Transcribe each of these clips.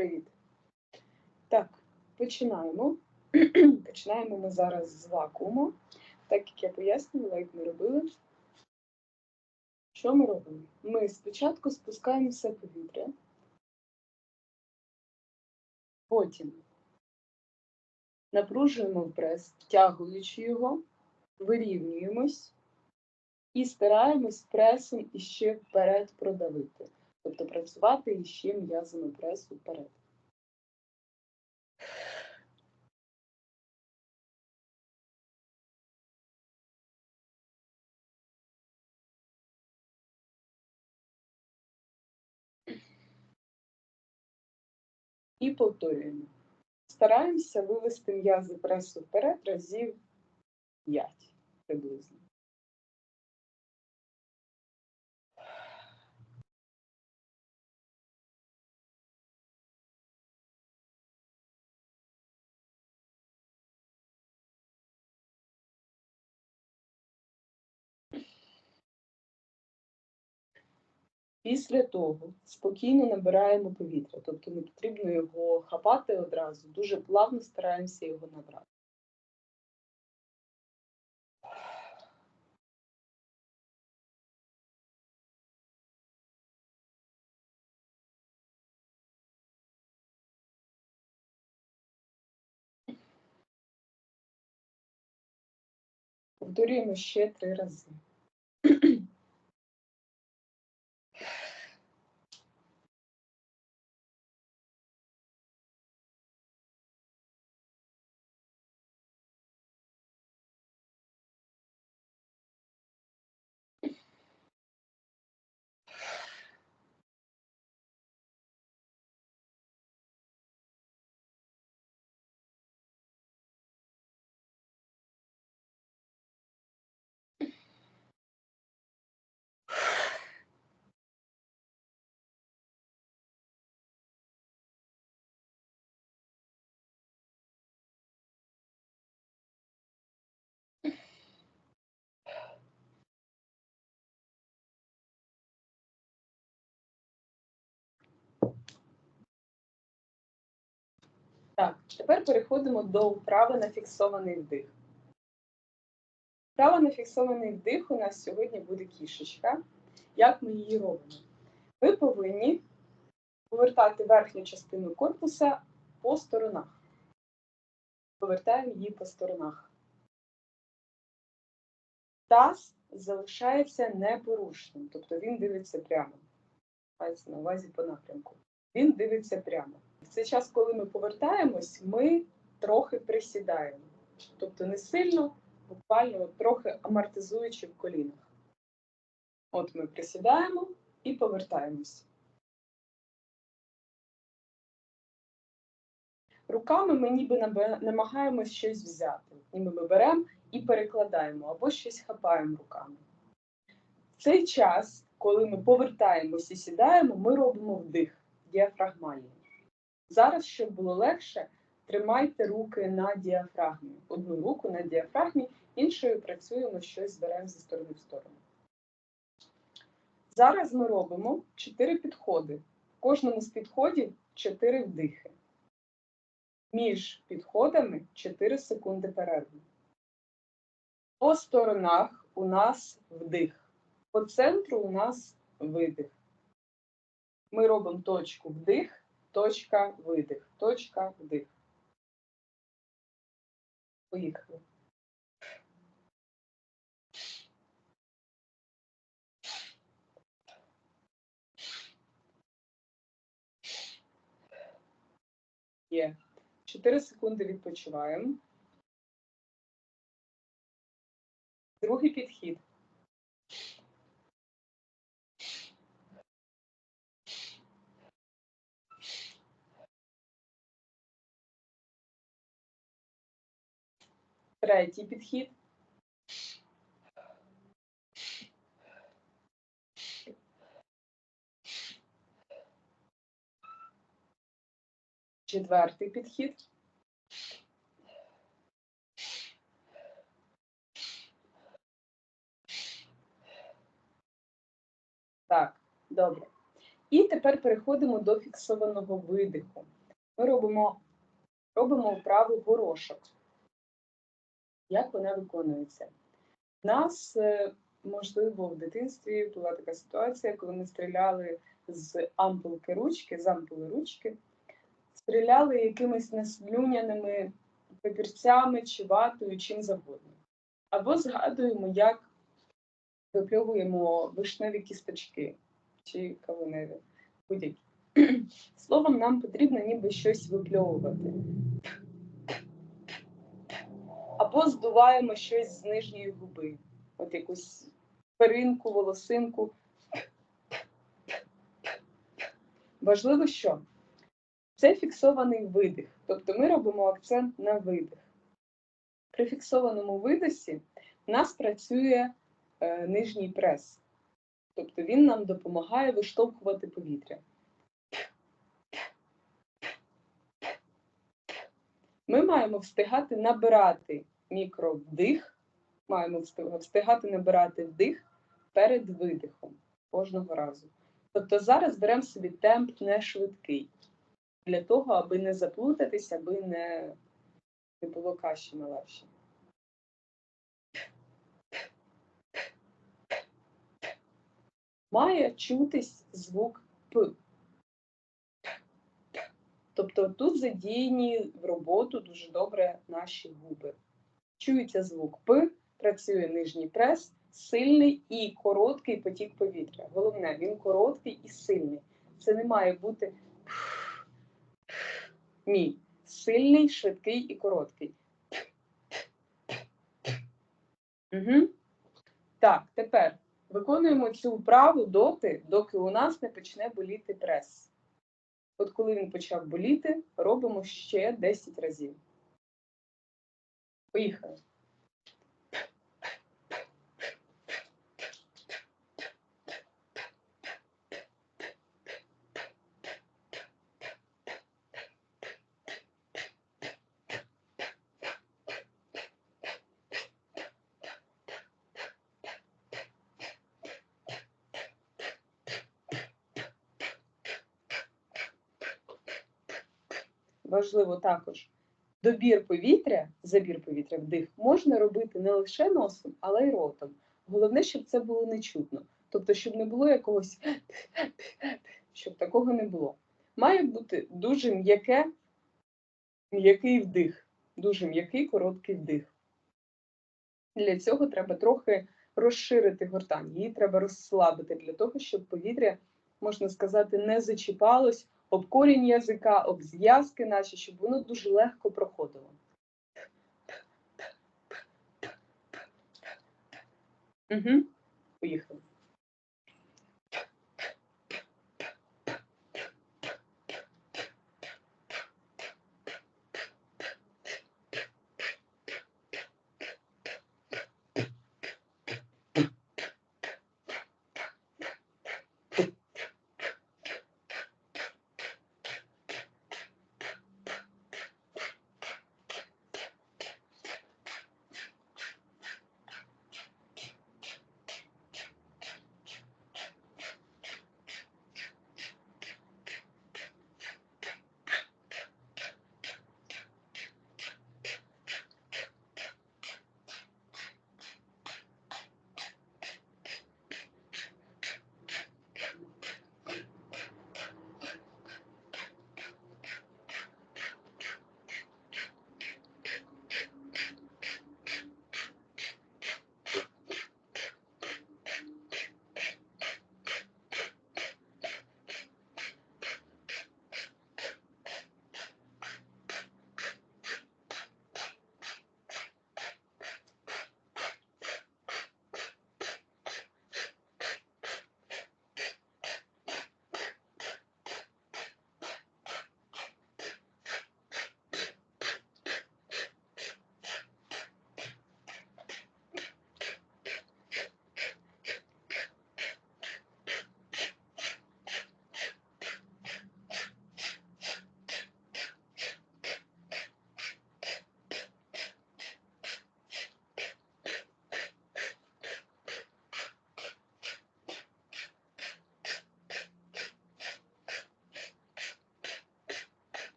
Привіт. Так, починаємо. Починаємо ми зараз з вакууму. Так як я пояснювала, як ми робили. Що ми робимо? Ми спочатку спускаємо все повітря, потім напружуємо прес, втягуючи його, вирівнюємось і стараємось пресом іще вперед продавити. Тобто працювати іще м'язами пресу вперед. І повторюємо. Стараємося вивести м'язи пресу вперед разів 5 приблизно. Після того спокійно набираємо повітря, тобто не потрібно його хапати одразу, дуже плавно стараємося його набрати. Повторюємо ще три рази. Так, тепер переходимо до вправи на фіксований вдих. Вправа на фіксований вдих у нас сьогодні буде кішечка. Як ми її робимо? Ви повинні повертати верхню частину корпуса по сторонах. Повертаємо її по сторонах. Таз залишається непорушним, тобто він дивиться прямо. Мається на увазі по напрямку. Він дивиться прямо. Цей час, коли ми повертаємось, ми трохи присідаємо. Тобто не сильно, буквально трохи амортизуючи в колінах. От ми присідаємо і повертаємось. Руками ми ніби намагаємось щось взяти. Ніби ми беремо і перекладаємо, або щось хапаємо руками. В цей час, коли ми повертаємось і сідаємо, ми робимо вдих діафрагмальний. Зараз, щоб було легше, тримайте руки на діафрагмі. Одну руку на діафрагмі, іншою працюємо щось беремо зі сторони в сторону. Зараз ми робимо 4 підходи. В кожному з підходів 4 вдихи. Між підходами 4 секунди перерви. По сторонах у нас вдих. По центру у нас видих. Ми робимо точку вдих, точка видих, точка вдих. Поїхали. Є. 4 секунди відпочиваємо. Другий підхід. Третій підхід. Четвертий підхід. Так, добре. І тепер переходимо до фіксованого видиху. Ми робимо, робимо вправу горошок. Як вона виконується? У нас, е, можливо, в дитинстві була така ситуація, коли ми стріляли з ампулки ручки, з ампули ручки, стріляли якимись наслюняними папірцями чи ватою, чим завгодно. Або згадуємо, як випльовуємо вишневі кісточки чи кавуневі, будь-які. Словом, нам потрібно ніби щось випльовувати. Або здуваємо щось з нижньої губи, от якусь перинку, волосинку. Важливо, що це фіксований видих, тобто ми робимо акцент на видих. При фіксованому видосі в нас працює е, нижній прес, тобто він нам допомагає виштовхувати повітря. Ми маємо встигати набирати мікровдих, маємо встигати набирати вдих перед видихом кожного разу. Тобто зараз беремо собі темп не швидкий, для того, аби не заплутатися, аби не, не було каші на лавші. Має чутись звук П. Тобто тут задіяні в роботу дуже добре наші губи. Чується звук П, працює нижній прес, сильний і короткий потік повітря. Головне, він короткий і сильний. Це не має бути ні. Сильний, швидкий і короткий. Угу. Так, тепер виконуємо цю вправу доти, доки у нас не почне боліти прес. От коли він почав боліти, робимо ще 10 разів. Поїхали. Важливо також добір повітря, забір повітря, вдих можна робити не лише носом, але й ротом. Головне, щоб це було не чутно. Тобто, щоб не було якогось, щоб такого не було. Має бути дуже м'яке, м'який вдих, дуже м'який короткий вдих. Для цього треба трохи розширити гортань, її треба розслабити для того, щоб повітря, можна сказати, не зачіпалось об корінь язика, об зв'язки наші, щоб воно дуже легко проходило. Угу. Поїхали.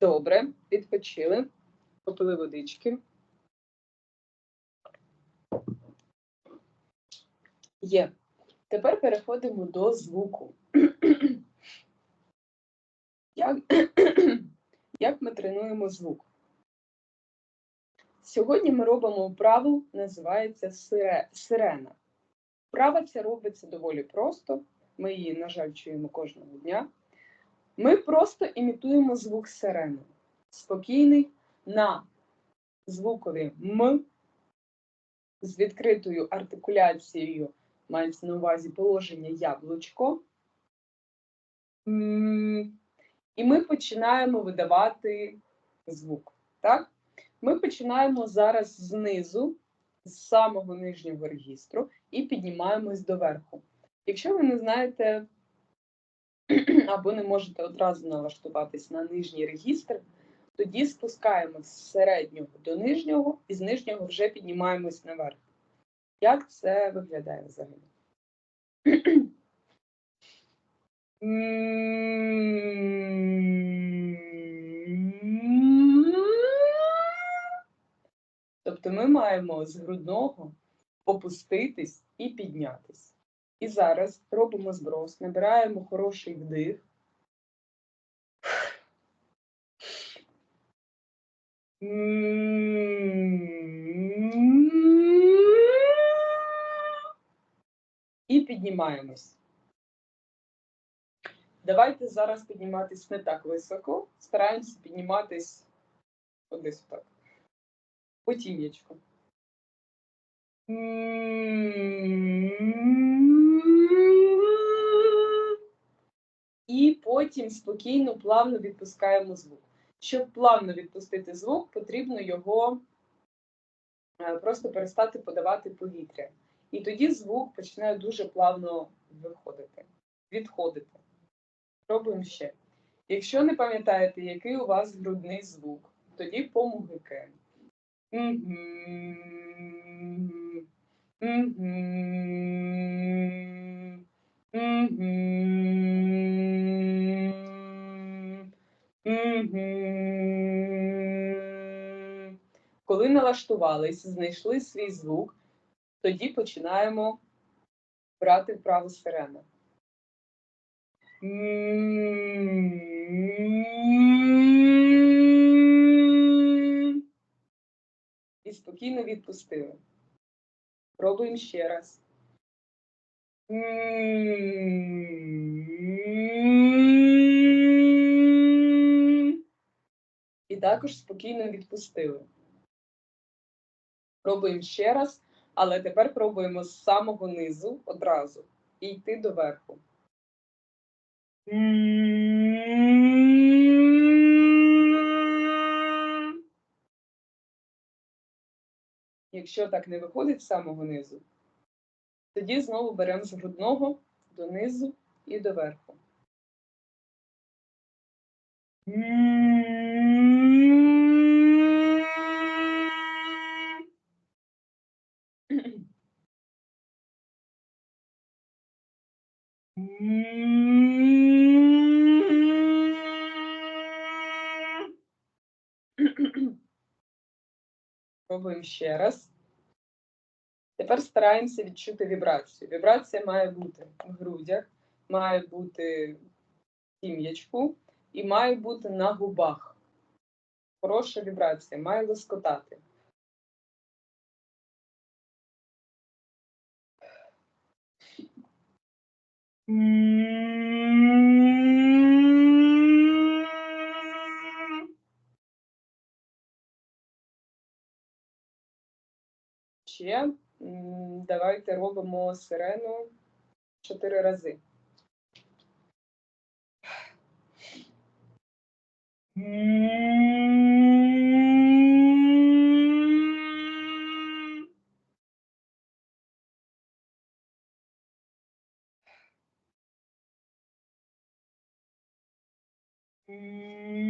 Добре, відпочили, попили водички. Є. Тепер переходимо до звуку. Як, як ми тренуємо звук? Сьогодні ми робимо вправу, називається сирена. Вправа ця робиться доволі просто. Ми її, на жаль, чуємо кожного дня. Ми просто імітуємо звук сирени. Спокійний на звукові М з відкритою артикуляцією, мається на увазі положення яблучко. І ми починаємо видавати звук. Так? Ми починаємо зараз знизу, з самого нижнього регістру, і піднімаємось доверху. Якщо ви не знаєте або не можете одразу налаштуватись на нижній регістр, тоді спускаємось з середнього до нижнього і з нижнього вже піднімаємось наверх. Як це виглядає взагалі? Тобто ми маємо з грудного опуститись і піднятись. І зараз робимо зброс, набираємо хороший вдих. І піднімаємось. Давайте зараз підніматись не так високо. Стараємося підніматись десь так. По тім'ячку. І потім спокійно, плавно відпускаємо звук. Щоб плавно відпустити звук, потрібно його е, просто перестати подавати повітря. І тоді звук починає дуже плавно виходити, відходити. Пробуємо ще. Якщо не пам'ятаєте, який у вас грудний звук, тоді помугикаємо. Коли налаштувались, знайшли свій звук, тоді починаємо брати вправу сирена. І спокійно відпустили. Пробуємо ще раз. Також спокійно відпустили. Пробуємо ще раз, але тепер пробуємо з самого низу одразу і йти до верху. Якщо так не виходить з самого низу, тоді знову беремо з грудного донизу і до верху. Пробуємо ще раз. Тепер стараємося відчути вібрацію. Вібрація має бути в грудях, має бути в тім'ячку і має бути на губах. Хороша вібрація, має лоскотати. ще давайте робимо сирену чотири рази. Mm-hmm.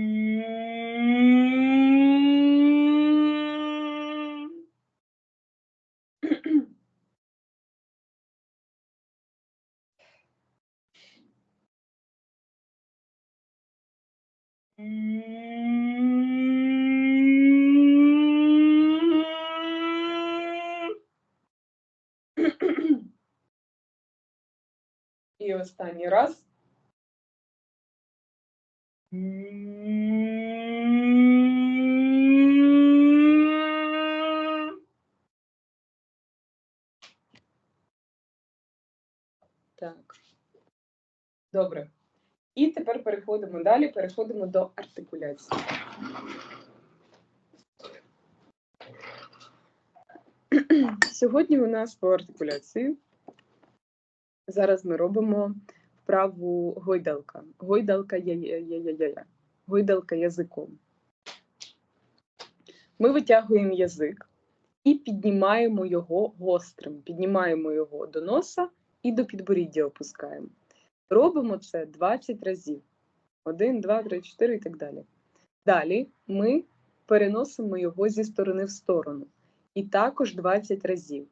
Останній раз. Так. Добре. І тепер переходимо далі, переходимо до артикуляції. Сьогодні у нас по артикуляції. Зараз ми робимо вправу гойдалка. Гойдалка я-я-я-я-я. Гойдалка язиком. Ми витягуємо язик і піднімаємо його гострим. Піднімаємо його до носа і до підборіддя опускаємо. Робимо це 20 разів. 1, 2, 3, 4 і так далі. Далі ми переносимо його зі сторони в сторону. І також 20 разів.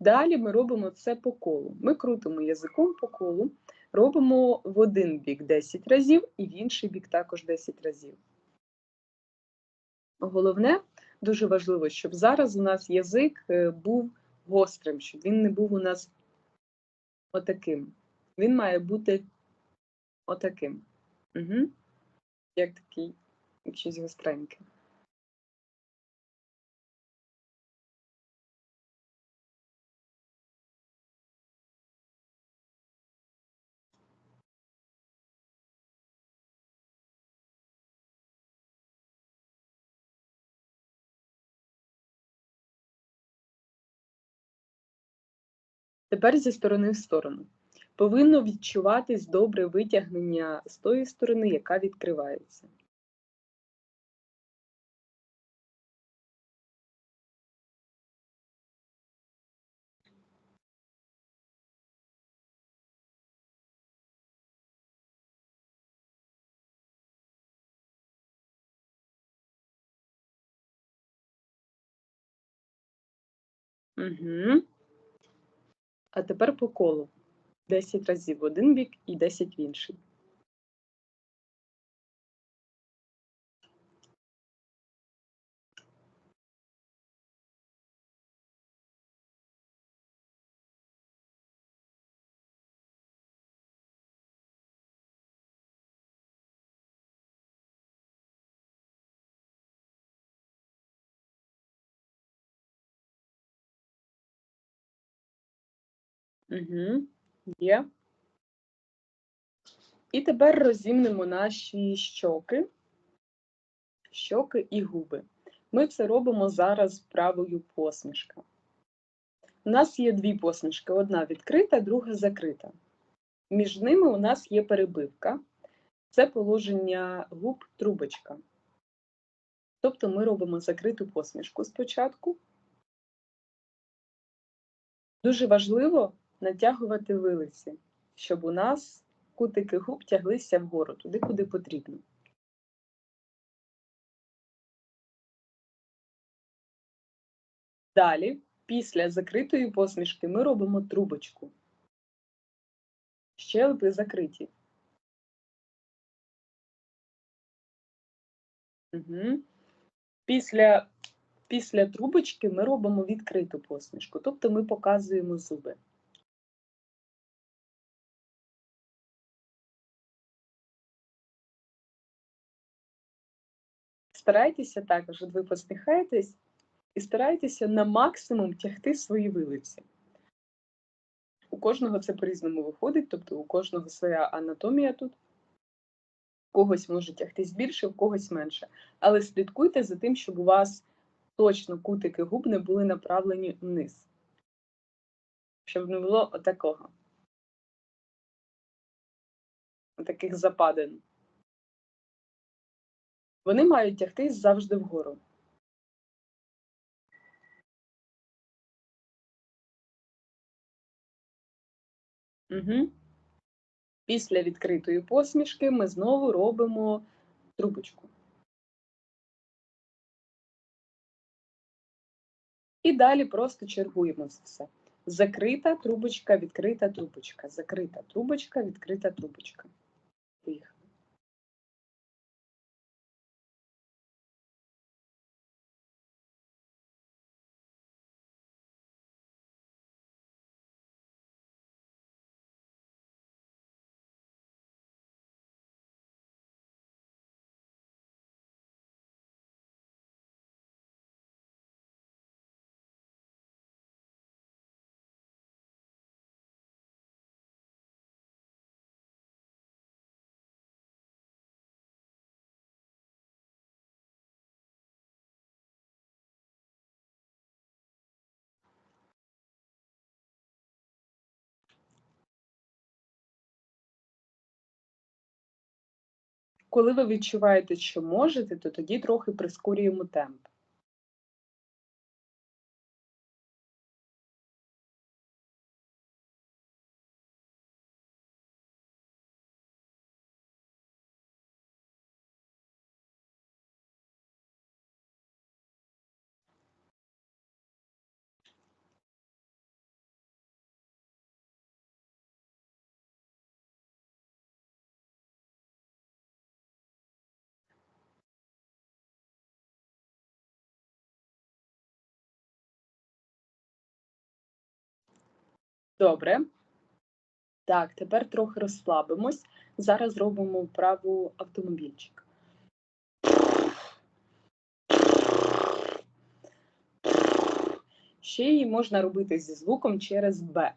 Далі ми робимо це по колу. Ми крутимо язиком по колу, робимо в один бік 10 разів і в інший бік також 10 разів. Головне, дуже важливо, щоб зараз у нас язик е, був гострим, щоб він не був у нас отаким. Він має бути отаким. Угу. Як такий, щось гостреньке. Тепер зі сторони в сторону. Повинно відчуватись добре витягнення з тої сторони, яка відкривається. Угу. А тепер по колу. 10 разів в один бік і 10 в інший. Угу. Є. І тепер розімнемо наші щоки, щоки і губи. Ми це робимо зараз правою посмішка. У нас є дві посмішки: одна відкрита, друга закрита. Між ними у нас є перебивка. Це положення губ трубочка. Тобто ми робимо закриту посмішку спочатку. Дуже важливо натягувати вилиці, щоб у нас кутики губ тяглися вгору, туди, куди потрібно. Далі, після закритої посмішки, ми робимо трубочку. Щелепи закриті. Угу. Після після трубочки ми робимо відкриту посмішку, тобто ми показуємо зуби. Старайтеся також, от ви посміхаєтесь, і старайтеся на максимум тягти свої вилиці. У кожного це по-різному виходить, тобто у кожного своя анатомія тут. У Когось може тягтись більше, у когось менше. Але слідкуйте за тим, щоб у вас точно кутики губ не були направлені вниз. Щоб не було отакого. Таких западин. Вони мають тягтись завжди вгору. Угу. Після відкритої посмішки ми знову робимо трубочку. І далі просто чергуємо все. Закрита трубочка, відкрита трубочка, закрита трубочка, відкрита трубочка. Коли ви відчуваєте, що можете, то тоді трохи прискорюємо темп. Добре. Так, тепер трохи розслабимось. Зараз зробимо вправу автомобільчик. Ще її можна робити зі звуком через Б.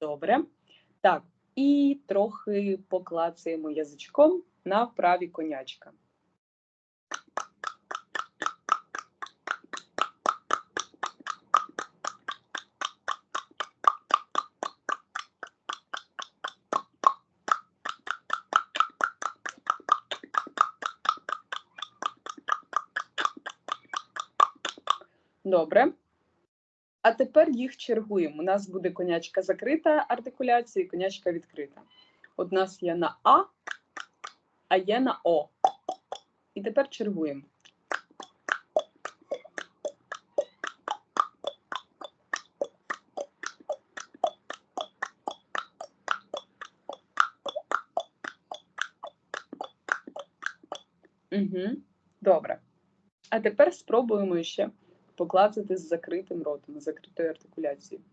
Добре. Так, і трохи поклацаємо язичком на вправі конячка. Добре. А тепер їх чергуємо. У нас буде конячка закрита артикуляція і конячка відкрита. От у нас є на А, а є на О. І тепер чергуємо. Угу. Добре. А тепер спробуємо ще поклацати з закритим ротом, з закритою артикуляцією.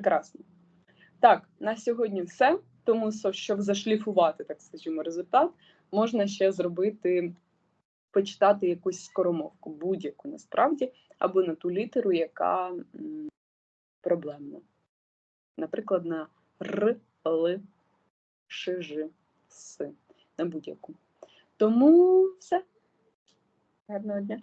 Прекрасно. Так, на сьогодні все. Тому щоб зашліфувати, так скажімо, результат, можна ще зробити, почитати якусь скоромовку, будь-яку насправді, або на ту літеру, яка проблемна. Наприклад, на Р, Л, Ш, Ж, С. На будь-яку. Тому все. Гарного дня.